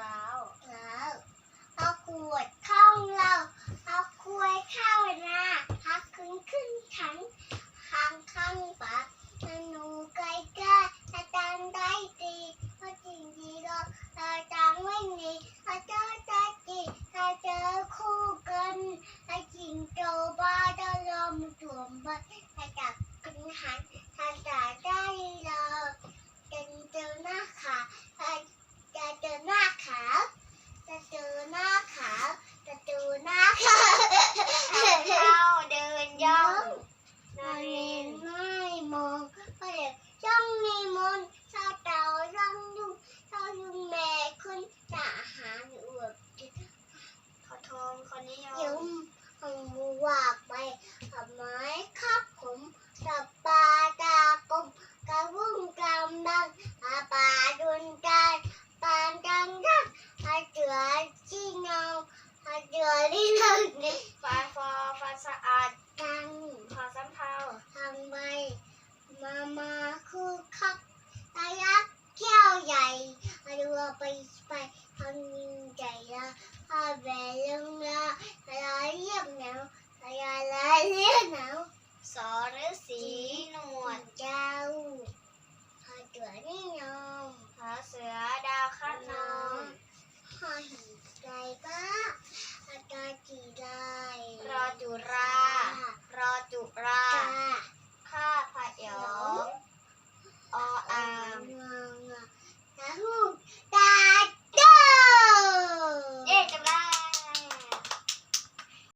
แล้วแล้วเอาขวดเข้าเราเอาควยเข้านาพักขึ้นขึ้นขันข้างข้างปากหนูไก่กล้าอาจารย์ได้ดีเพราะจริงดีเราอาจารย์ไม่มีอาจารย์ได้ดีถ้าเจอคู่กันถ้าจริงโตบ้าจะลมสวมบัตถ้าจับกันหันถ้าจะได้เราจะเจอหน้าขาถ้าจะเจอหน้าขาว จะเจอหน้าขาวจะเจอหน้าขาว เข้าเดินย่อง นอนเล่นไม่มองเพราะเด็กย่องมีมนต์ชาวเต่าย่องยุ่งชาวยุ่งแม่คุณจะหาหนูแบบ ขอทองคนนิย ยุ่ ม มหังว่าไปทำไมครับผมจับปลาตากลมกระวุ่งกำดังอาปลาดุนกันปานดังดัง อาเจือที่เงาอาเจือที่หนึ่งฟ้าฟอฟ้าสะอาดดังขอสำเภาทางใบมามาคือคักอายักษ์แก้วใหญ่อาดูไปไปทางยิ่งใหญ่ละอาแบลงละลายเรียบหนาวลายลายเรียบหนาวสอฤาษีหนวดเจ้าพ รา รอจุรา